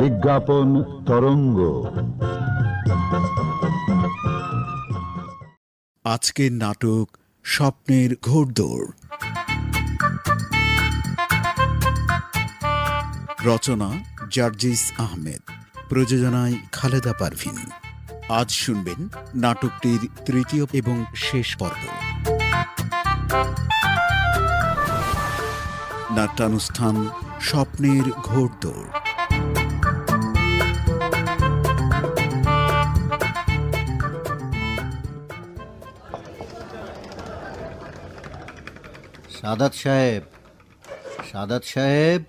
বিজ্ঞাপন তরঙ্গ। আজকের নাটক স্বপ্নের ঘোড়দৌড় রচনা জার্জিস আহমেদ। প্রযোজনায় খালেদা পারভিন। আজ শুনবেন নাটকটির তৃতীয় এবং শেষ পর্ব। নাট্যানুষ্ঠান স্বপ্নের ঘোড়দৌড় সাদাত সাহেব সাদাত সাহেব?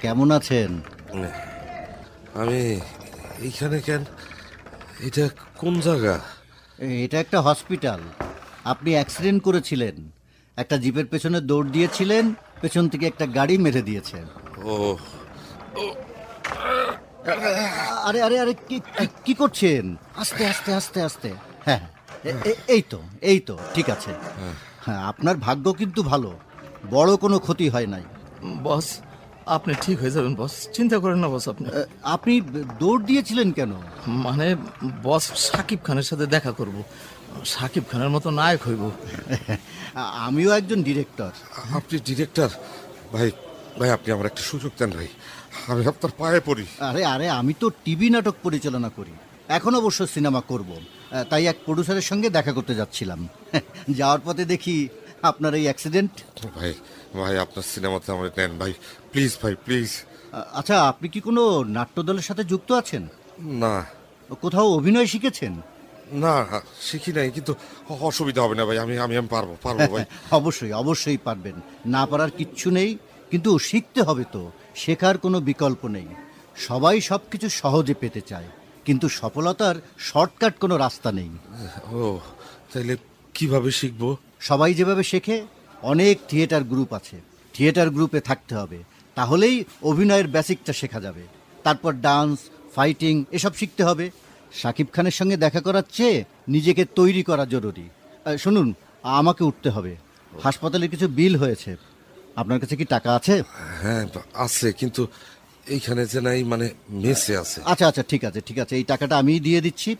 কেমন আছেন? আমি এইখানে কেন? এটা কোন জায়গা? এটা একটা হসপিটাল। আপনি অ্যাক্সিডেন্ট করেছিলেন। একটা জিপের পেছনে দৌড় দিয়েছিলেন পেছন থেকে একটা গাড়ি মেরে দিয়েছে। ও। আরে আরে আরে কি করছেন? আস্তে আস্তে আস্তে আস্তে। হ্যাঁ এ- এই তো এই তো ঠিক আছে। হ্যাঁ আপনার ভাগ্য কিন্তু ভালো। বড় কোনো ক্ষতি হয় নাই। বস আপনি ঠিক হয়ে যাবেন বস চিন্তা করেন না বস আপনি। আপনি দৌড় দিয়েছিলেন কেন? মানে বস সাকিব খানের সাথে দেখা করব। সাকিব খানের মতো নায়ক হইব। আমিও একজন ডিরেক্টর আপনি ডিরেক্টর ভাই ভাই আপনি আমার একটা সুযোগ দেন ভাই। আমি আপনার পায়ে পড়ি। আরে আরে আমি তো টিভি নাটক পরিচালনা করি। এখন অবশ্য সিনেমা করব। তাই এক প্রডিউসারের সঙ্গে দেখা করতে যাচ্ছিলাম। যাওয়ার পথে দেখি আপনার এই অ্যাক্সিডেন্ট ভাই ভাই আপনার সিনেমাতে আমার নেন ভাই। প্লিজ ভাই প্লিজ। আচ্ছা আপনি কি কোনো নাট্যদলের সাথে যুক্ত আছেন? না। কোথাও অভিনয় শিখেছেন? না শিখি নাই কিন্তু অসুবিধা হবে না ভাই আমি আমি আমি পারব পারব ভাই। অবশ্যই অবশ্যই পারবেন। না পারার কিচ্ছু নেই কিন্তু শিখতে হবে তো শেখার কোনো বিকল্প নেই। সবাই সব কিছু সহজে পেতে চায় কিন্তু সফলতার শর্টকাট কোনো রাস্তা নেই। ও তাহলে কীভাবে শিখব? সবাই যেভাবে শেখে অনেক থিয়েটার গ্রুপ আছে। থিয়েটার গ্রুপে থাকতে হবে। তাহলেই অভিনয়ের বেসিকটা শেখা যাবে। তারপর ডান্স ফাইটিং এসব শিখতে হবে। শাকিব খানের সঙ্গে দেখা করার চেয়ে নিজেকে তৈরি করা জরুরি। শুনুন আমাকে উঠতে হবে। হাসপাতালে কিছু বিল হয়েছে। আপনার কাছে কি টাকা আছে? হ্যাঁ আছে কিন্তু এইখানে যে নাই মানে মেসে আছে। আচ্ছা আচ্ছা ঠিক আছে ঠিক আছে। এই টাকাটা আমিই দিয়ে দিচ্ছি।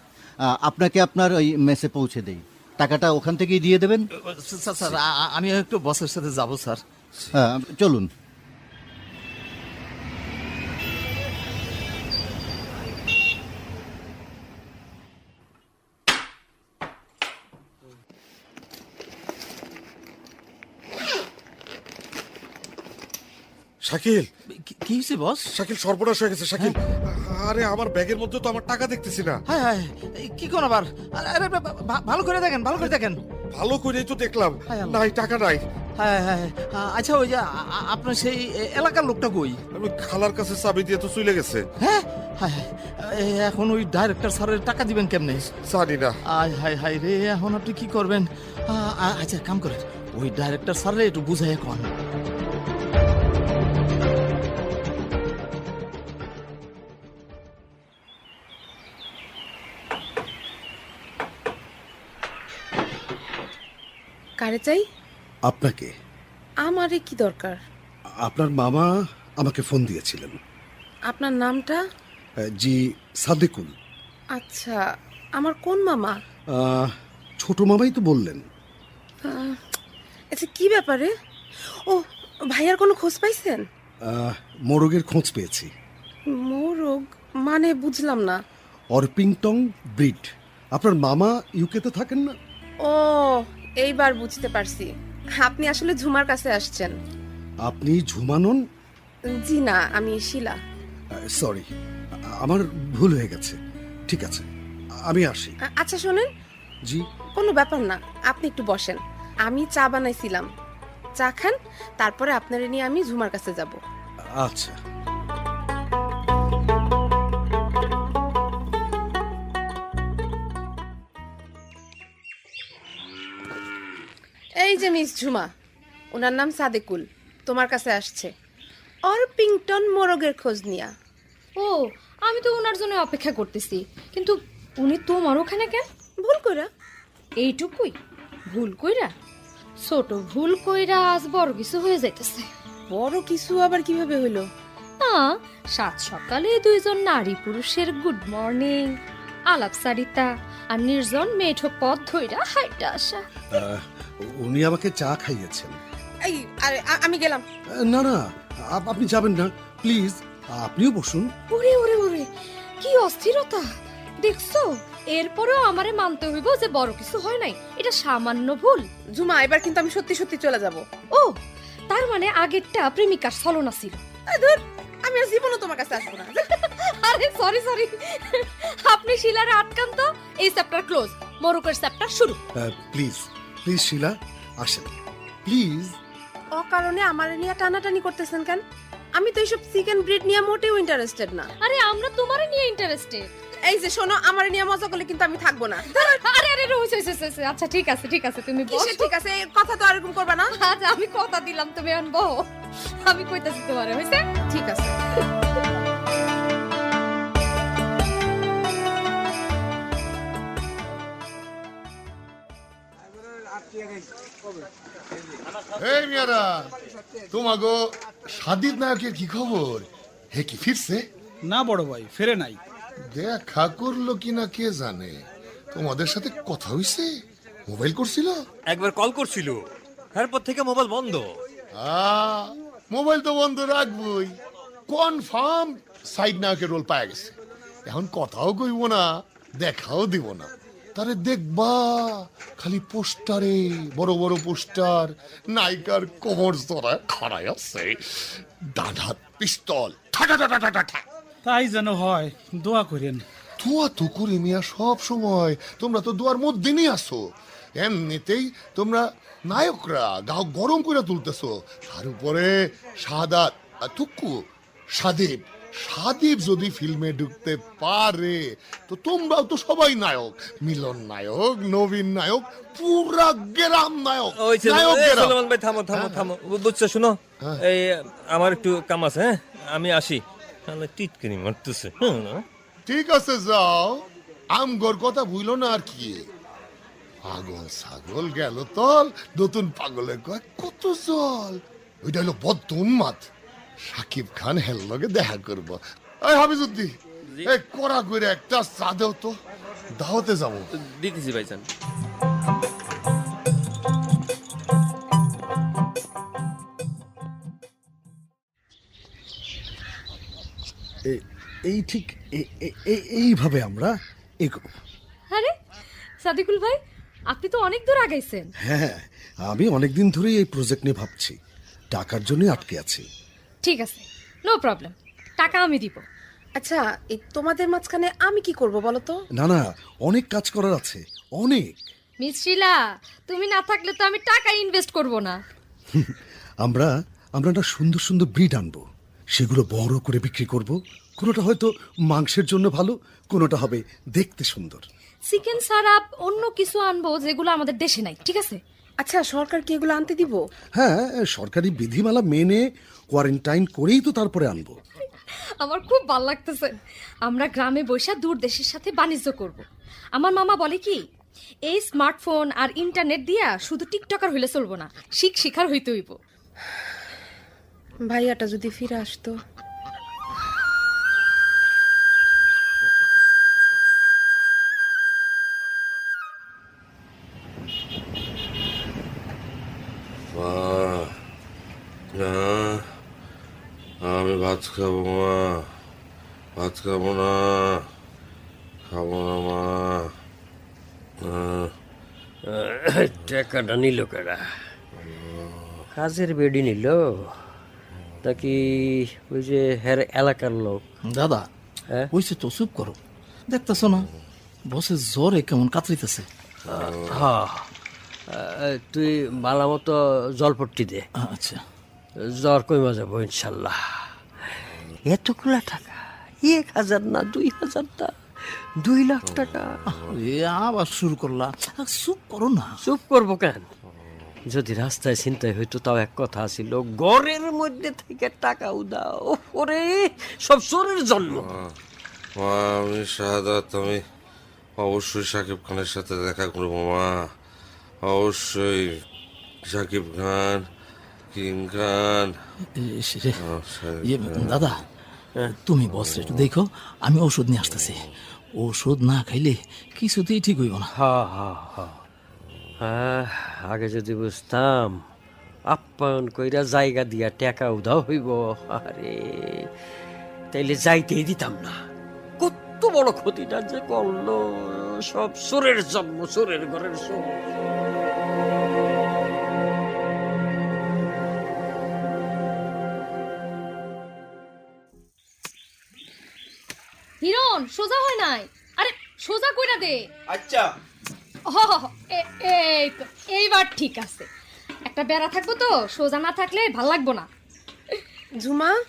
আপনাকে আপনার ওই মেসে পৌঁছে দেই। টাকাটা ওখান থেকেই দিয়ে দেবেন? স্যার আমি একটু বসের সাথে যাব স্যার। হ্যাঁ চলুন। শাকিল। কি- হয়েছে বস শাকিল সর্বনাশ হয়ে গেছে শাকিল। আরে আমার ব্যাগের মধ্যে তো আমার টাকা দেখতেছি না। হ্যাঁ হ্যাঁ কি কোন আবার? আরে, ভালো করে দেখেন ভালো করে দেখেন। ভালো করেই তো দেখলাম। হায়। নাই টাকা নাই। হ্যাঁ হ্যাঁ হ্যাঁ। আচ্ছা ওই যে আপনার সেই এলাকার লোকটা কই? আমি খালার কাছে চাবি দিয়ে তো চলে গেছে। হ্যাঁ? হায় হায়। এখন ওই ডাইরেক্টর স্যারের টাকা দিবেন কেমনে? জানি না। আয় হায় হায় রে এখন আপনি কি করবেন? আচ্ছা কাম করেন। ওই ডাইরেক্টর স্যারে একটু বুঝাই এখন। কারে চাই? আপনাকে। আমারে কি দরকার? আপনার মামা আমাকে ফোন দিয়েছিলেন। আপনার নামটা? জি সাদেকুল। আচ্ছা আমার কোন মামা? আহ, ছোট মামাই তো বললেন। আহ, আচ্ছা কি ব্যাপারে? ও ভাইয়ার কোনো খোঁজ পাইছেন? আহ, মোরগের খোঁজ পেয়েছি। মোরগ? মানে বুঝলাম না। Orpington breed. আপনার মামা ইউকেতে থাকেন না? ও এইবার বুঝতে পারছি। আপনি আসলে ঝুমার কাছে আসছেন। আপনি ঝুমানন জি না আমি শিলা। সরি আমার ভুল হয়ে গেছে। ঠিক আছে আমি আসি। আচ্ছা শোনেন। জি। কোনো ব্যাপার না আপনি একটু বসেন। আমি চা বানাইছিলাম। চা খান তারপরে আপনারে নিয়ে আমি ঝুমার কাছে যাব। আচ্ছা। এই যে মিস ঝুমা ওনার নাম সাদেকুল তোমার কাছে আসছে। অর অরপিংটন মোরগের খোঁজ নিয়া। ও আমি তো ওনার জন্য অপেক্ষা করতেছি কিন্তু উনি তোমার ওখানে কেন? ভুল কইরা। এইটুকুই? ভুল কইরা? ছোট ভুল কইরা আজ বড় কিছু হয়ে যাইতেছে। বড় কিছু আবার কীভাবে হইল? না সাত সকালে দুইজন নারী পুরুষের গুড মর্নিং আলাপসারিতা আর নির্জন মেঠো পথ ধইরা হাইটা আসা। উনি আমাকে চা খাইয়েছেন। এই আরে আমি গেলাম। না না আপ- আপনি যাবেন না প্লিজ আপনিও বসুন। ওরে ওরে ওরে কি অস্থিরতা। দেখছ এরপরেও আমারে মানতে হইব যে বড় কিছু হয় নাই। এটা সামান্য ভুল। ঝুমা এবার কিন্তু আমি সত্যি সত্যি চলে যাব। ও তার মানে আগেরটা প্রেমিকার ছলনা ছিল। ধর আমি আর জীবনও তোমার কাছে আসব না। আরে সরি সরি আপনি শিলারে আটকান তো? এই চ্যাপ্টার ক্লোজ মোরকের চ্যাপ্টার শুরু। প্লিজ প্লিজ শিলা আসেন। প্লিজ অকারণে আমার নিয়ে টানাটানি করতেছেন কেন? আমি তো এইসব চিকেন ব্রিড নিয়ে মোটেও ইন্টারেস্টেড না। আরে আমরা তোমারে নিয়ে ইন্টারেস্টেড এই যে শোনো আমার নিয়ে মজা করলে কিন্তু আমি থাকব না। আরে আরে রোজ আচ্ছা ঠিক আছে ঠিক আছে তুমি বসো। ঠিক আছে? কথা তো এরকম করবা না। আচ্ছা আমি কথা দিলাম তুমি আনব আমি কইতাছি তোমারে হইছে? ঠিক আছে। এই মিয়ারা তোমাগো সাদিদ নায়কের কি খবর? হে কি ফিরছে? না বড় ভাই ফেরে নাই। দেখা করল কিনা কে জানে? তোমাদের সাথে কথা হইছে? মোবাইল করছিল? একবার কল করছিল। তারপর থেকে মোবাইল বন্ধ। আ মোবাইল তো বন্ধ রাখবই। কনফার্ম সাইড নায়কের রোল পাওয়া গেছে। এখন কথাও কইব না দেখাও দিব না। তারে দেখবা খালি পোস্টারে বড় বড় পোস্টার নায়িকার কোমর জোড়া খাড়াই আছে ডান হাত পিস্তল তাই যেন হয় দোয়া করেন। দোয়া তো করি মিয়া সব সময়। তোমরা তো দোয়ার মধ্যে নিয়ে আসো এমনিতেই তোমরা নায়করা গাও গরম করে তুলতেছো। তার উপরে সাদাত আর তুক্কু সাদেব। সাদেব যদি ফিল্মে ঢুকতে পারে তো তোমরাও তো সবাই নায়ক। মিলন নায়ক নবীন নায়ক পুরা গ্রাম নায়ক। নায়ক সুলেমান ভাই থামো থামো থামো। বুঝছ শুনো? এই আমার একটু কাম আছে হ্যাঁ? আমি আসি। তাহলে টিটকিনি মারতেছে হুম, ঠিক আছে যাও। আম আমগর কথা ভুলো না আর কি। পাগল ছাগল গেল তল নতুন পাগলের কয় কত জল। ওইটা হলো বদ্ধ উন্মাদ। সাকিব খান হেল লগে দেখা করব। এই হাফিজুদ্দি এই কড়া করে একটা চা দেও তো। দাওয়াতে যাব। দিতেছি ভাইজান। এই ঠিক এইভাবে আমরা এগোবো। আরে সাদিকুল ভাই আপনি তো অনেক দূর আগাইছেন। হ্যাঁ আমি অনেকদিন ধরেই এই প্রজেক্ট নিয়ে ভাবছি। টাকার জন্যই আটকে আছি। ঠিক আছে নো প্রবলেম টাকা আমি দিব। আচ্ছা এই তোমাদের মাঝখানে আমি কি করব বলো তো? না না অনেক কাজ করার আছে অনেক। মিস শিলা তুমি না থাকলে তো আমি টাকা ইনভেস্ট করব না। আমরা আমরা একটা সুন্দর সুন্দর ব্রিড আনব। সেগুলো বড় করে বিক্রি করব। কোনোটা হয়তো মাংসের জন্য ভালো কোনোটা হবে দেখতে সুন্দর। চিকেন সারাপ অন্য কিছু আনব যেগুলো আমাদের দেশে নাই ঠিক আছে? আচ্ছা সরকার কি এগুলো আনতে দিব? হ্যাঁ সরকারি বিধিমালা মেনে কোয়ারেন্টাইন করেই তো তারপরে আনব। আমার খুব ভালো লাগতেছে। আমরা গ্রামে বৈশা দূর দেশের সাথে বাণিজ্য করব। আমার মামা বলে কি এই স্মার্টফোন আর ইন্টারনেট দিয়া শুধু টিকটকার হইলে চলবো না শিখ শিখার হইতে হইব। ভাইয়াটা যদি ফিরে আসতো ভাত খাব মা। ভাত খাব না। খাব না মা। টাকাটা নিল কেডা কাজের বেডি নিল? নাকি ওই যে হের এলাকার লোক? দাদা হ্যাঁ? হইছে তো চুপ করো। দেখতেছো না বসে জ্বরে কেমন কাতরিতেছে। হ্যাঁ তুই মালা মতো জলপট্টি দে। আচ্ছা। জ্বর কইমা যাব ইনশাল্লাহ। এতগুলা টাকা? এক হাজার না দুই হাজার না দুই লাখ টাকা। এ আবার শুরু করলা? চুপ করো না। চুপ করব কেন? যদি রাস্তায় চিন্তায় হইতো তাও এক কথা ছিল ঘরের মধ্যে থেকে টাকা উদাও ওরে সব চোরের জন্ম। মা আমি শাহাদাত আমি অবশ্যই সাকিব খানের সাথে দেখা করব মা। অবশ্যই সাকিব খান কিং খান। ইয়ে, খান। দাদা তুমি বস একটু দেখো, আমি ওষুধ নিয়ে আসতেছি। ওষুধ না খাইলে কিছুতেই ঠিক হইব না। হা হা হা। আগে যদি বুঝতাম, আপ্যায়ন কইরা জায়গা দিয়া টেকা উধাও হইব, আরে। তাইলে যাইতেই দিতাম না। কত বড় ক্ষতিটা যে করল, সব সুরের জন্ম, সুরের ঘরের সুর। সোজা হয় নাই? আরে সোজা কইরা দে। আচ্ছা। হ হ, হ, এ- এই তো এইবার ঠিক আছে। একটা বেড়া থাকব তো সোজা না থাকলে ভালো লাগবো না। ঝুমা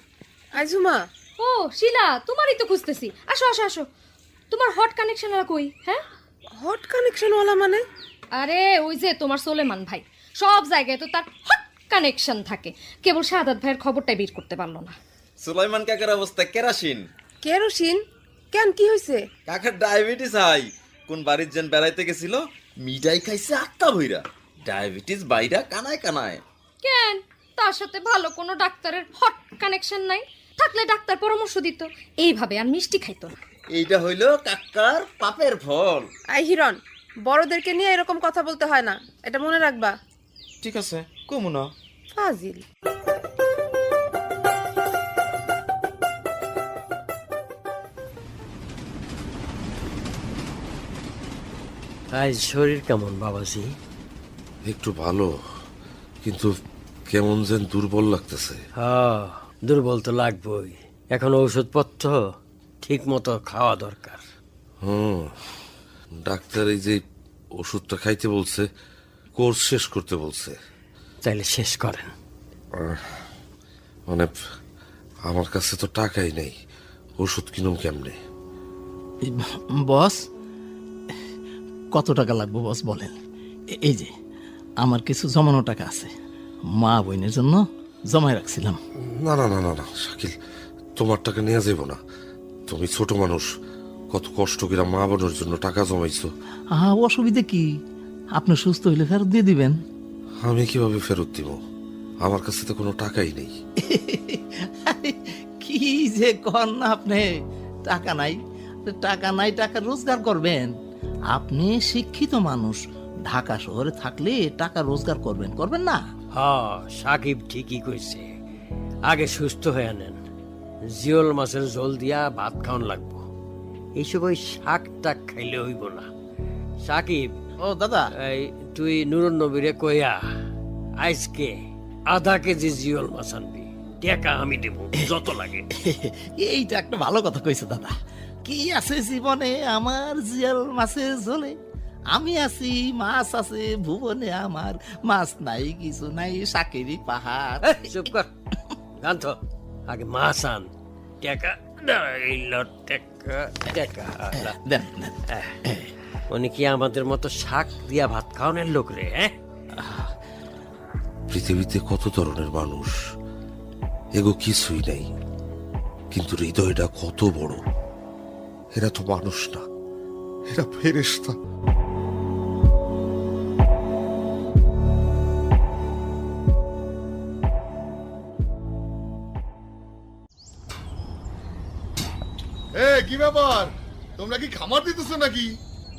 আই ঝুমা। ও শিলা তোমারই তো খুঁজতেছি। আসো আসো আসো। তোমার হট কানেকশন কই হ্যাঁ? হট কানেকশন কানেকশনওয়ালা মানে? আরে ওই যে তোমার সোলেমান ভাই। সব জায়গায় তো তার হট কানেকশন থাকে। কেবল সাদাত ভাইয়ের খবরটাই বের করতে পারল না। সুলাইমান কাকার অবস্থা কেরাসিন? কেরোসিন? কেন কি হয়েছে কাকার ডায়াবেটিস হাই। কোন বাড়ির যেন বেড়াইতে গেছিল মিঠাই খাইছে আত্মা ভইরা। ডায়াবেটিস বাইরা কানায় কানায়। কেন? তার সাথে ভালো কোনো ডাক্তারের হট কানেকশন নাই। থাকলে ডাক্তার পরামর্শ দিত। এইভাবে আর মিষ্টি খাইতো না। এইটা হইল কাকার পাপের ফল। আই হিরণ বড়দেরকে নিয়ে এরকম কথা বলতে হয় না। এটা মনে রাখবা। ঠিক আছে কমুনা ফাজিল। আজ শরীর কেমন বাবাজি? একটু ভালো কিন্তু কেমন যেন দুর্বল লাগতেছে। হ্যাঁ দুর্বল তো লাগবই। এখন ঔষধপত্র ঠিক মতো খাওয়া দরকার। হুম ডাক্তার এই যে ওষুধটা খাইতে বলছে কোর্স শেষ করতে বলছে। তাইলে শেষ করেন। মানে আমার কাছে তো টাকাই নেই ওষুধ কিনুম কেমনে? বস কত টাকা লাগবে বস বলেন? এই যে আমার কিছু জমানো টাকা আছে। মা বোনের জন্য জমায় রাখছিলাম। না না না না না শাকিল তোমার টাকা নিয়ে যাব না। তুমি ছোট মানুষ কত কষ্ট করে মা বোনের জন্য টাকা জমাইছো। আহা অসুবিধে কি? আপনি সুস্থ হইলে ফেরত দিয়ে দিবেন। আমি কীভাবে ফেরত দিব? আমার কাছে তো কোনো টাকাই নেই। কি যে কর না আপনি? টাকা নাই। টাকা নাই টাকা রোজগার করবেন। আপনি শিক্ষিত মানুষ। ঢাকা শহরে থাকলে টাকা রোজগার করবেন করবেন না? হ্যাঁ সাকিব ঠিকই কইছে। আগে সুস্থ হয়ে নেন। জিওল মাছের ঝোল দিয়া ভাত খাওয়ান লাগবো। এইসব ওই শাক টাক খাইলে হইব না। সাকিব ও দাদা। এই তুই নুরুন নবীরে কইয়া আজকে আধা কেজি জিওল মাছ আনবি। টেকা আমি দেব যত লাগে। এইটা একটা ভালো কথা কইছে দাদা। কি আছে জীবনে আমার জিয়াল মাছের ঝোলে? আমি আছি মাছ আছে ভুবনে আমার মাছ নাই কিছু নাই সাকেরি পাহাড়। চুপ কর। গান্ধ আগে মাছ আন। টেকা। দেন দেন। উনি কি আমাদের মতো শাক দিয়া ভাত খাওয়ানোর লোক রে হ্যাঁ? পৃথিবীতে কত ধরনের মানুষ? এগো কিছুই নেই। কিন্তু হৃদয়টা কত বড়। এরা তো মানুষ না এরা ফেরেস্তা এ কি ব্যাপার? তোমরা কি খামার দিতেছো নাকি?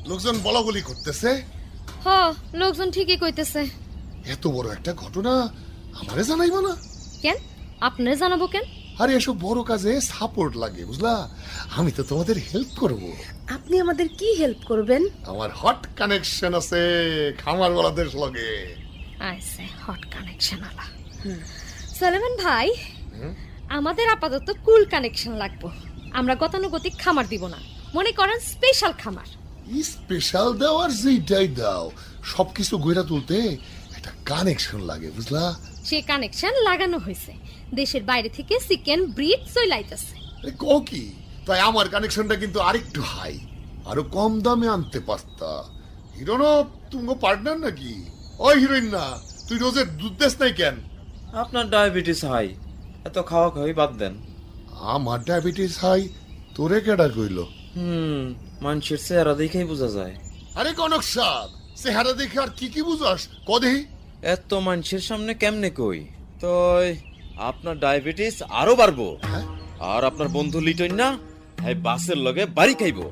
লোকজন বলাবলি করতেছে? হ লোকজন ঠিকই কইতেছে। এত বড় একটা ঘটনা আমারে জানাইবা না? কেন? আপনারে জানাব কেন? আরে এসব বড় কাজে সাপোর্ট লাগে বুঝলা? আমি তো তোমাদের হেল্প করব। আপনি আমাদের কি হেল্প করবেন? আমার হট কানেকশন আছে খামার ওয়ালাদের লগে আইসে হট কানেকশন আলা। সালেমান ভাই আমাদের আপাতত কুল কানেকশন লাগবো। আমরা গতানুগতিক খামার দিব না। মনে করেন স্পেশাল খামার। স্পেশাল দেওয়ার যেটাই দাও সবকিছু গইরা তুলতে একটা কানেকশন লাগে বুঝলা? সেই কানেকশন লাগানো হয়েছে দেশের বাইরে থেকে চিকেন ব্রিড চইলাইতেছে আরে কও কি? তাই আমার কানেকশনটা কিন্তু আরেকটু হাই আরও কম দামে আনতে পারতা। হিরোনো তুমি পার্টনার নাকি? ওই হিরোইন না তুই রোজে দুধ দেস নাই কেন? আপনার ডায়াবেটিস হাই এত খাওয়া খাওয়াই বাদ দেন। আমার ডায়াবেটিস হাই তোরে কেডা কইলো? হুম মানুষের চেহারা দেখেই বোঝা যায়। আরে কনক সাহ চেহারা দেখে আর কি কি বুঝাস? কদেহি এত মানুষের সামনে কেমনে কই? তো আপনার ডায়াবেটিস আরও বাড়বো। আর আপনার বন্ধু লিটন না হ্যাঁ বাসের লগে বাড়ি খাইবো।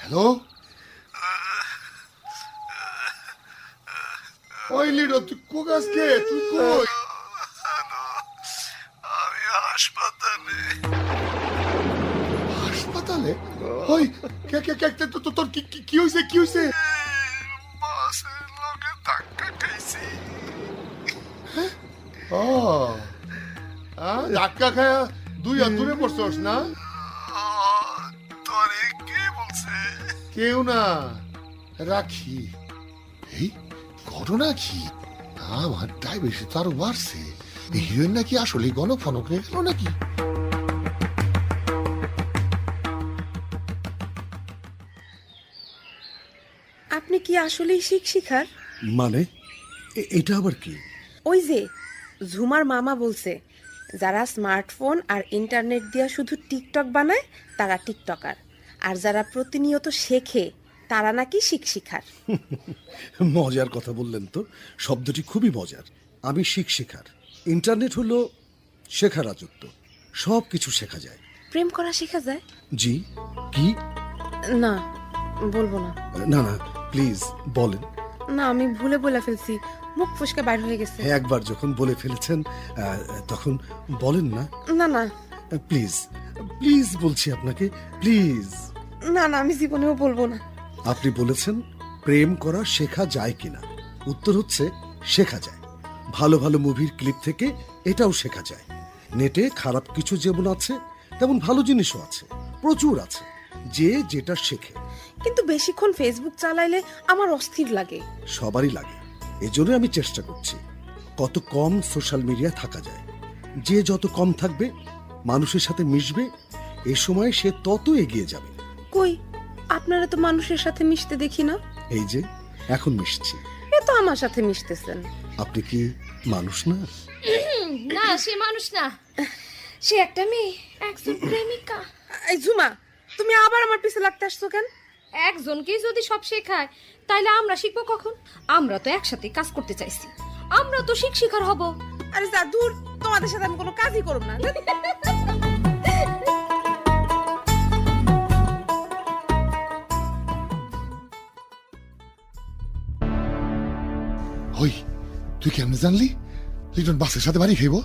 হ্যালো? ওই লিডো তুই কোকাস কে তুই কই? হাসপাতালে ওই কে কে কে তোর কি কি- হইছে কি হইছে বাসের লগে ধাক্কা খাইছি ও ধাক্কা খায়া দুই হাত দূরে পড়ছস না তোরে কে বলছে কেউ না রাখি এই ঘটনা কি আমার ডায়াবেটিস তো আরও বাড়ছে হিরোইন নাকি আসলে গণফনক হয়ে গেল নাকি কি আসলেই শিখ শিখার? মানে? এটা আবার কি? ওই যে ঝুমার মামা বলছে যারা স্মার্টফোন আর ইন্টারনেট দিয়ে শুধু টিকটক বানায় তারা টিকটকার। আর যারা প্রতিনিয়ত শেখে তারা নাকি শিখ শিখার। মজার কথা বললেন তো শব্দটি খুবই মজার। আমি শিখ শেখার। ইন্টারনেট হলো শেখার রাজত্ব। সব কিছু শেখা যায়। প্রেম করা শেখা যায়? জি। কি? না বলব না। না না। প্লিজ বলেন। না আমি ভুলে বলে ফেলছি। মুখ ফুসকে বাইর হয়ে গেছে। হ্যাঁ, একবার যখন বলে ফেলেছেন তখন বলেন না। না না। প্লিজ প্লিজ বলছি আপনাকে প্লিজ। না না আমি জীবনেও বলব না। আপনি বলেছেন প্রেম করা শেখা যায় কিনা? উত্তর হচ্ছে শেখা যায়। ভালো ভালো মুভির ক্লিপ থেকে এটাও শেখা যায়। নেটে খারাপ কিছু যেমন আছে তেমন ভালো জিনিসও আছে। প্রচুর আছে। যে যেটা শেখে। কিন্তু বেশিক্ষণ ফেসবুক চালাইলে আমার অস্থির লাগে। সবারই লাগে। এজন্য আমি চেষ্টা করছি। কত কম সোশ্যাল মিডিয়া থাকা যায়। যে যত কম থাকবে মানুষের সাথে মিশবে এ সময় সে তত এগিয়ে যাবে। কই? আপনারা তো মানুষের সাথে মিশতে দেখি না। এই যে এখন মিশছি। এ তো আমার সাথে মিশতেছেন। আপনি কি মানুষ না? না সে মানুষ না। সে একটা মেয়ে একজন প্রেমিকা। এই ঝুমা তুমি আবার আমার পিছে লাগতে আসছো কেন? একজনকেই যদি সব শেখায় তাইলে আমরা শিখব কখন? আমরা তো একসাথে কাজ করতে চাইছি। আমরা তো শিখ শিখার হব। আরে যা দূর তোমাদের সাথে আমি কোনো কাজই করব না। ওই তুই কেমনে জানলি? লিটন বাসের সাথে বাড়ি খাইবো?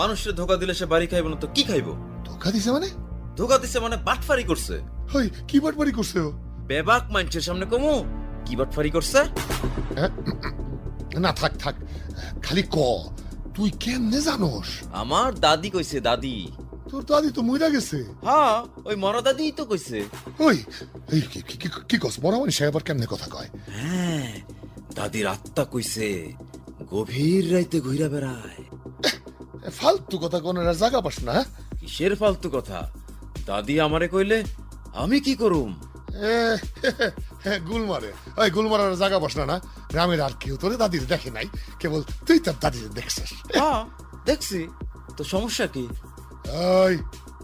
মানুষের ধোকা দিলে সে বাড়ি খাইবো না তো কি খাইবো? ধোকা দিছে মানে? ধোকা দিছে মানে বাটফারি করছে। ওই কি বাটবাড়ি করছে ও? বেবাক মানুষের সামনে কমু। কি বাটফারি করছে? না থাক থাক। খালি ক তুই কেমনে জানোস আমার দাদি কইছে দাদি। তোর দাদি তো মইরা গেছে। হ্যাঁ ওই মরা দাদি তো কইছে। ওই এই কি- কি- কি- কি কস বড় মানুষ আবার কেমনে কথা কয়? হ্যাঁ দাদির আত্মা কইছে গভীর রাইতে ঘুরা বেড়ায়। এ, ফালতু কথা কোন জায়গা পাস না হ্যাঁ? কিসের ফালতু কথা? দাদি আমারে কইলে আমি কি করুম? গুলমারে। ওই গুলমারার জায়গা পাস না না? গ্রামের আর কেউ তোরে দাদির দেখে নাই। কেবল তুই তার দাদির দেখছিস। হ্যাঁ দেখছি। তো সমস্যা কি? ওই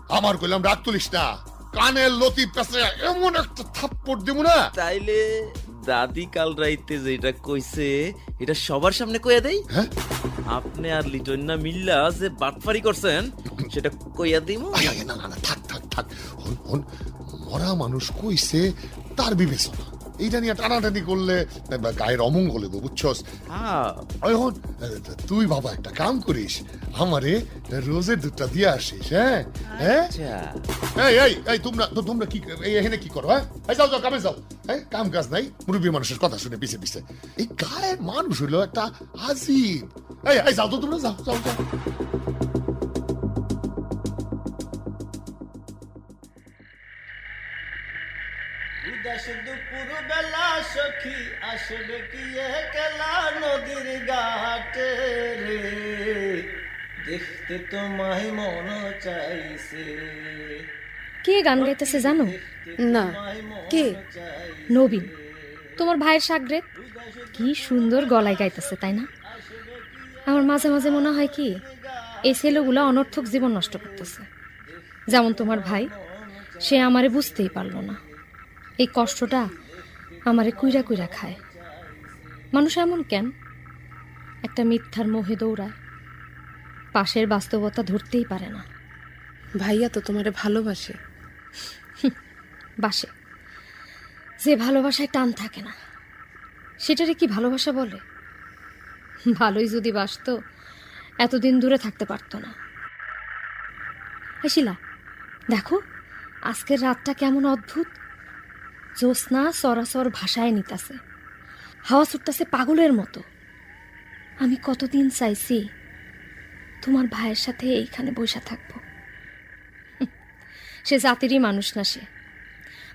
আমার কইলাম রাগ তুলিস না। কানের লতি পেছে এমন একটা থাপ্পড় দেবো না। তাইলে দাদি কাল রাইতে যেটা কইছে এটা সবার সামনে কইয়া দেই? হ্যাঁ? আপনি আর লিটন না মিল্লা যে বাটফারি করছেন সেটা কইয়া দিমু? না না না থাক থাক থাক। হন হন মরা মানুষ কইছে তার বিবেচনা। এইটা নিয়ে টানাটানি করলে গায়ের অমঙ্গল হইব বুঝছস? হ্যাঁ। তুই বাবা একটা কাম করিস আমারে রোজের দুধটা দিয়ে আসিস হ্যাঁ? হ্যাঁ? আচ্ছা। এই এই এই তোমরা তো তোমরা কি এই এখানে কি করো হ্যাঁ? যাও যাও কামে যাও হ্যাঁ? কাম কাজ নাই মুরব্বী মানুষের কথা শুনে পিছে পিছে। এই গায়ের মানুষ হইল একটা আজিব। এই এই যাও তো তোমরা যাও যাও যাও। কে গান গাইতেছে জানো? না, কে? নবীন। তোমার ভাইয়ের সাগরে কি সুন্দর গলায় গাইতেছে, তাই না? আমার মাঝে মাঝে মনে হয় কি, এই ছেলেগুলো অনর্থক জীবন নষ্ট করতেছে। যেমন তোমার ভাই, সে আমারে বুঝতেই পারল না। এই কষ্টটা আমারে কুইরা কুইরা খায়। মানুষ এমন কেন? একটা মিথ্যার মোহে দৌড়ায়। পাশের বাস্তবতা ধরতেই পারে না। ভাইয়া তো তোমারে ভালোবাসে। বাসে। যে ভালোবাসায় টান থাকে না সেটারে কি ভালোবাসা বলে? ভালোই যদি বাসতো এতদিন দূরে থাকতে পারতো না। শিলা দেখো আজকের রাতটা কেমন অদ্ভুত। জ্যোৎস্না সরাসর ভাষায় নিতাছে। হাওয়া ছুটতাছে পাগলের মতো। আমি কতদিন চাইছি তোমার ভাইয়ের সাথে এইখানে বসে থাকব। সে জাতিরই মানুষ না সে।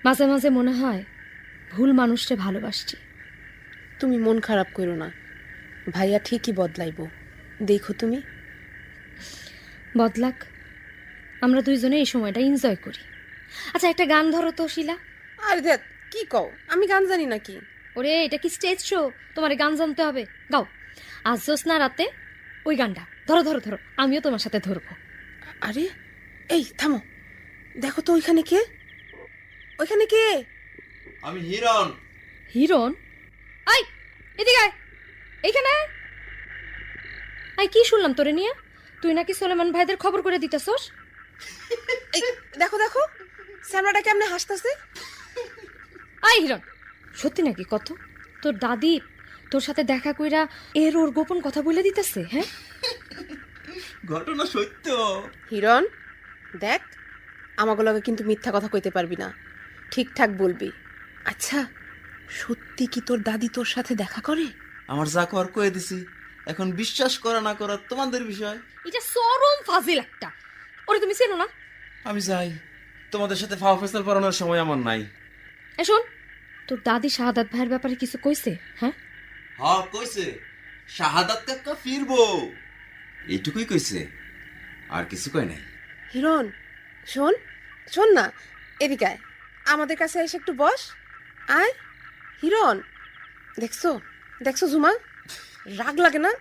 মাঝে মাঝে মনে হয় ভুল মানুষকে ভালোবাসছি। তুমি মন খারাপ করো না। ভাইয়া ঠিকই বদলাইবো। দেখো তুমি। বদলাক। আমরা দুইজনে এই সময়টা এনজয় করি। আচ্ছা একটা গান ধরো তো শিলা। আরে দেখ কি কও? আমি গান জানি নাকি? ওরে এটা কি স্টেজ শো তোমার গান জানতে হবে। গাও। আজ জ্যোৎস্না রাতে ওই গানটা। ধরো ধরো ধরো। আমিও তোমার সাথে ধরবো। আরে এই থামো। দেখো তো ওইখানে কে? ওইখানে কে? আমি হিরণ। হিরণ? আই এদিকে আয়। এইখানে। আই কি শুনলাম তোরে নিয়ে? তুই নাকি সোলেমান ভাইদের খবর করে দিতেছস? এই দেখো দেখো। শ্যামলাটা কেমনে হাসতেছে? আই হিরণ সত্যি নাকি কত? তোর দাদি তোর সাথে দেখা কইরা এর ওর গোপন কথা বলে দিতেছে হ্যাঁ? ঘটনা সত্য। হিরণ দেখ আমাকে লগে কিন্তু মিথ্যা কথা কইতে পারবি না। ঠিকঠাক বলবি। আচ্ছা সত্যি কি তোর দাদি তোর সাথে দেখা করে? আমার যা কর কয়ে দিছি। এখন বিশ্বাস করা না করা তোমাদের বিষয়। এটা চরম ফাজিল একটা। ওরে তুমি চেনো না? আমি যাই। তোমাদের সাথে ফাও ফেসাল পড়ানোর সময় আমার নাই। এ শোন তোর দাদি শাহাদাত ভাইয়ের ব্যাপারে কিছু কইছে হ্যাঁ? হ কইছে। শাহাদাত কাকা ফিরবো। এইটুকুই কইছে আর কিছু কয় নাই। হিরণ শোন শোন না এদিকে আয়। আমাদের কাছে এসে একটু বস। আয়। হিরণ দেখছ? দেখছ ঝুমা? রাগ লাগে না?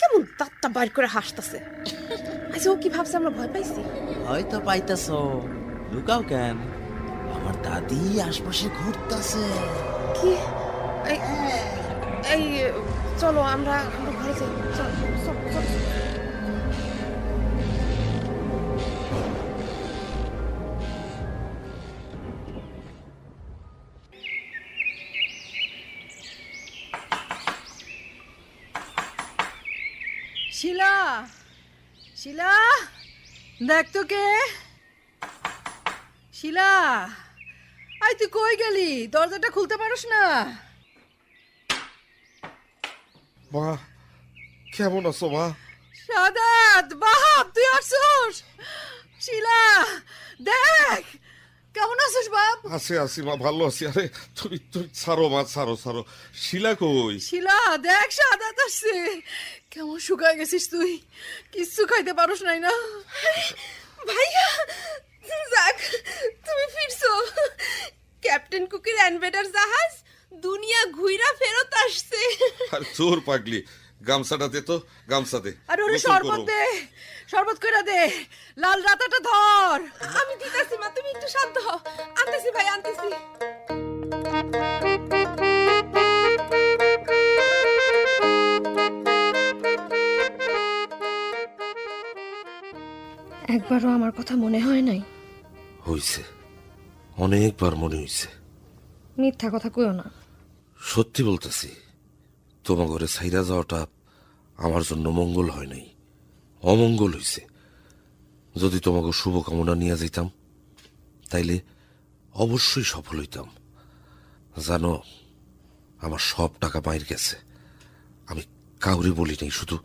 কেমন দাঁতটা বাইর করে হাসতাছে। আচ্ছা ও কি ভাবছে আমরা ভয় পাইছি? হয়তো পাইতাছ। লুকাও কেন? আমার দাদি আশপাশে ঘুরতাছে। কি? এই চলো আমরা ঘরে যাই। শিলা শিলা, দেখ কে শিলা। আই তুই কই গেলি? দরজাটা খুলতে পারস না। মা কেমন আছো মা? সাদাত বাপ তুই আসছিস? শিলা দেখ কেমন আছিস বাপ? আছি আছি মা ভালো আছি। আরে তুমি তুমি ছাড়ো মা ছাড়ো ছাড়ো। শিলা কই? শিলা দেখ সাদাত আসছে। কেমন শুকায় গেছিস তুই? কিচ্ছু খাইতে পারস নাই না। ভাইয়া যাক তুমি ফিরছো। ক্যাপ্টেন কুকির অ্যানভেটার জাহাজ দুনিয়া ঘুইরা ফেরত আসছে। আর চোর পাগলি গামছাটা দে তো গামছা দে। আর ওরে শরবত দে শরবত কইরা দে লাল রাতাটা ধর। আমি দিতেছি মা তুমি একটু শান্ত হও। আনতেছি ভাই আনতেছি। একবারও আমার কথা মনে হয় নাই? হইছে। অনেকবার মনে হইছে। মিথ্যা কথা কইও না। সত্যি বলতেছি তোমার ঘরে সাইরা যাওয়াটা আমার জন্য মঙ্গল হয় নাই। অমঙ্গল হইছে। যদি তোমাকে শুভকামনা নিয়ে যেতাম তাইলে অবশ্যই সফল হইতাম। জানো আমার সব টাকা মায়ের গেছে। আমি কাউরে বলি নাই শুধু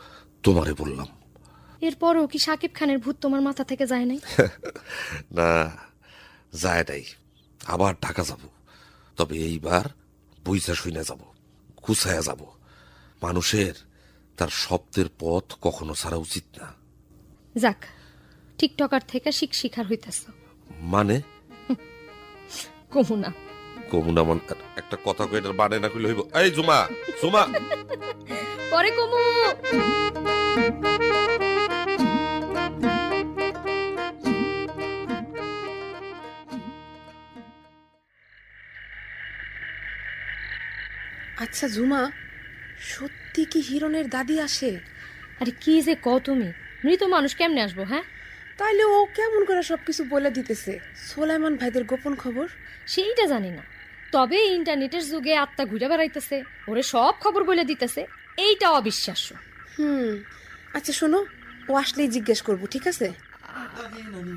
তোমারে বললাম। এরপরও কি সাকিব খানের ভূত তোমার মাথা থেকে যায় নাই? না যায় নাই। আবার ঢাকা যাব। তবে এইবার বইসা শুইনা যাব গুছায়া যাব। মানুষের তার শব্দের পথ কখনো ছাড়া উচিত না। যাক টিকটকার থেকে শিখ শিখার হইতেছ। মানে? কমু না কমুনা মন একটা কথা কয়ে এটার মানে না কইলে হইব। এই জুমা জুমা। পরে কমু। আচ্ছা ঝুমা সত্যি কি হিরণের দাদি আসে? আরে কি যে ক তুমি? মৃত মানুষ কেমনে আসব হ্যাঁ? তাইলে ও কেমন করে সবকিছু বলে দিতেছে? সোলাইমান ভাইদের গোপন খবর? সেইটা জানি না। তবে ইন্টারনেটের যুগে আত্মা ঘুরে বেড়াইতেছে ওরে সব খবর বলে দিতেছে এইটা অবিশ্বাস্য। হুম আচ্ছা শোনো ও আসলেই জিজ্ঞেস করব ঠিক আছে?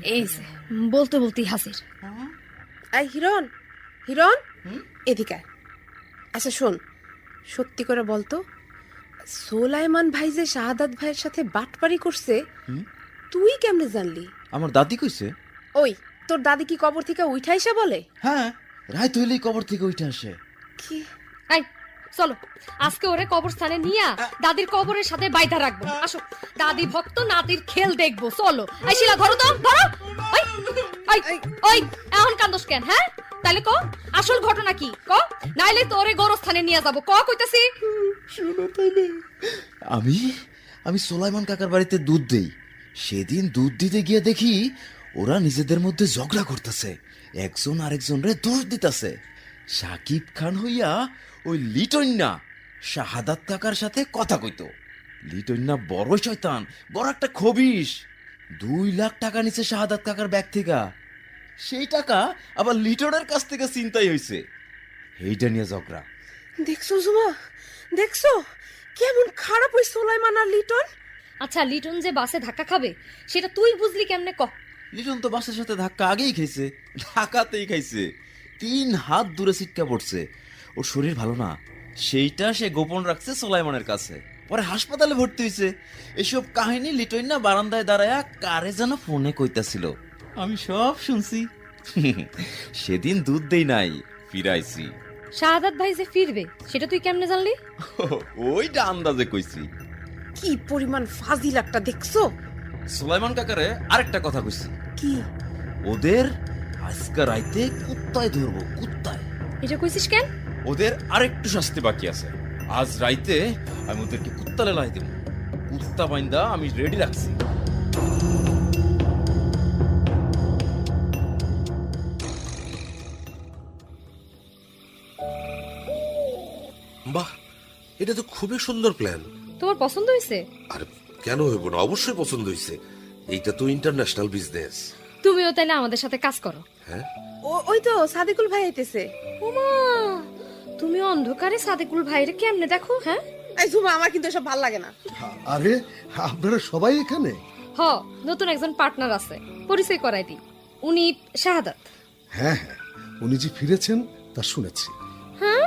এই যে বলতে বলতেই হাসির এই হিরণ হিরণ এদিকে আয়। আচ্ছা শোন। সত্যি করে বলতো সোলাইমান ভাই যে শাহাদাত ভাইয়ের সাথে বাটপারি করছে তুই কেমনে জানলি? আমার দাদি কইছে। ওই তোর দাদি কি কবর থেকে উঠাইসা বলে? হ্যাঁ রায় তৈলেই কবর থেকে উঠে আসে। কি? আই চলো, আজকে ওরে কবরস্থানে নিয়া দাদির কবরের সাথে বাইধা রাখব। আসো। দাদি ভক্ত, নাতির খেল দেখব। চলো। এই শিলা, ধরো তো, ধরো। ওই ওই এখন কান্দোস কেন হ্যাঁ? তাহলে ক, আসল ঘটনা কি? ক, নাইলে তোরে গোরস্থানে নিয়ে যাব। ক কইতাছি? শুনো তাইলে, আমি আমি সোলাইমান কাকার বাড়িতে দুধ দেই। সেদিন দুধ দিতে গিয়ে দেখি ওরা নিজেদের মধ্যে ঝগড়া করতেছে। একজন আরেকজন রে দোষ দিতেছে। সাকিব খান হইয়া ওই লিটন্যা শাহাদাত কাকার সাথে কথা কইতো। লিটন্যা বড় শয়তান বড় একটা খবিস দুই লাখ টাকা নিচে শাহাদাত কাকার ব্যাগ থেকে। সেই টাকা আবার লিটনের কাছ থেকে চিন্তাই হইছে। এইটা নিয়ে ঝগড়া দেখছ জুমা দেখছ? কেমন খারাপ ওই সোলাইমান আর লিটন? আচ্ছা লিটন যে বাসে ধাক্কা খাবে সেটা তুই বুঝলি কেমনে ক? লিটন তো বাসের সাথে ধাক্কা আগেই খাইছে ঢাকাতেই খাইছে। তিন হাত দূরে ছিটকা পড়ছে। ওর শরীর ভালো না। সেইটা সে গোপন রাখছে সোলাইমানের কাছে। পরে হাসপাতালে ভর্তি হয়েছে। এসব কাহিনী লিটন না বারান্দায় দাঁড়ায়া কারে যেন ফোনে কইতাছিল। আমি সব শুনছি। সেদিন দুধ দেই নাই ফিরাইছি। শাহাদাত ভাই যে ফিরবে সেটা তুই কেমনে জানলি? ওইটা আন্দাজে কইছি। কি পরিমাণ ফাজিল একটা দেখছ? সুলাইমান কাকারে আরেকটা কথা কইছি। কি? ওদের আজকে রাইতে কুত্তায় ধরবো কুত্তায়। এটা কইছিস কেন? ওদের আরেকটু শাস্তি বাকি আছে। আজ রাইতে আমি ওদেরকে কুত্তালে লাই দেব। কুত্তা বাইন্দা আমি রেডি রাখছি। বাহ এটা তো খুবই সুন্দর প্ল্যান। তোমার পছন্দ হয়েছে? আর কেন হইব না? অবশ্যই পছন্দ হয়েছে। এইটা তো ইন্টারন্যাশনাল বিজনেস তুমিও তাইলে আমাদের সাথে কাজ করো। হ্যাঁ? ও ওই তো সাদিকুল ভাই আইতেছে। ওমা তুমি অন্ধকারে সাদেকুল ভাইরে কেমনে দেখো হ্যাঁ? এই জুমা আমার কিন্তু এসব ভালো লাগে না। আরে আপনারা সবাই এখানে? হ নতুন একজন পার্টনার আছে পরিচয় করাই দিই। উনি শাহাদাত। হ্যাঁ হ্যাঁ উনি যে ফিরেছেন তা শুনেছি। হ্যাঁ?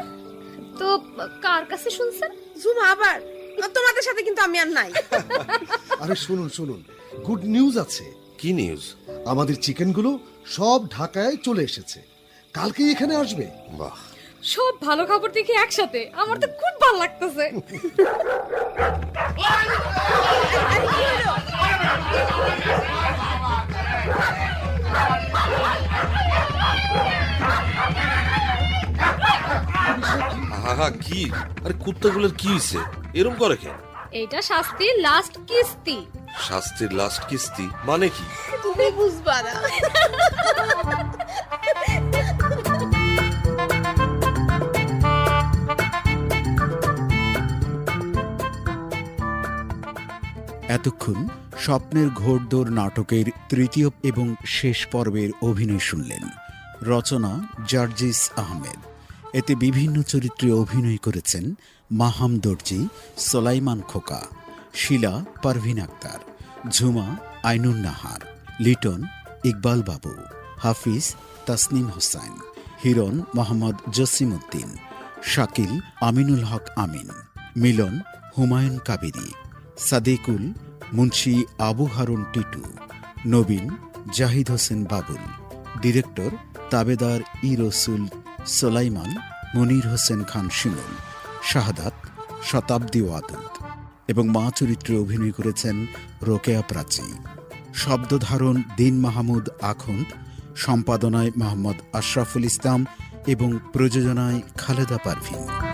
তো কার কাছে শুনছেন? জুমা আবার? তোমাদের সাথে কিন্তু আমি আর নাই। আরে শুনুন শুনুন গুড নিউজ আছে। কি নিউজ আমাদের চিকেনগুলো সব ঢাকায় চলে এসেছে। কালকেই এখানে আসবে। বাহ। সব ভালো খবর দেখি একসাথে। আমার তো খুব ভালো লাগতেছে। আহা কি? আরে কুত্তাগুলোর কি হয়েছে এরম করে কেন? এটা শাস্তির লাস্ট কিস্তি। শাস্তির লাস্ট কিস্তি মানে কি? তুমি বুঝবা না। এতক্ষণ স্বপ্নের ঘোড়দৌড় নাটকের তৃতীয় এবং শেষ পর্বের অভিনয় শুনলেন রচনা জার্জিস আহমেদ। এতে বিভিন্ন চরিত্রে অভিনয় করেছেন মাহাম দর্জি সোলাইমান খোকা, শিলা পারভিন আক্তার, ঝুমা আইনুন নাহার, লিটন ইকবাল বাবু, হাফিজ তাসনিম হোসাইন হিরন মোহাম্মদ জসিমউদ্দিন শাকিল আমিনুল হক আমিন, মিলন হুমায়ুন কাবেরী সাদিকুল, মুন্সি আবু হারুন টিটু, নবীন জাহিদ হোসেন বাবুল, ডিরেক্টর তাবেদার ই রসুল সোলাইমান, মনির হোসেন খান শিমুল, শাহাদাত শতাব্দী ওয়াদুদ এবং মা চরিত্রে অভিনয় করেছেন রোকেয়া প্রাচী। শব্দধারণ দিন মাহমুদ আখন্দ, সম্পাদনায় মোহাম্মদ আশরাফুল ইসলাম এবং প্রযোজনায় খালেদা পারভিন।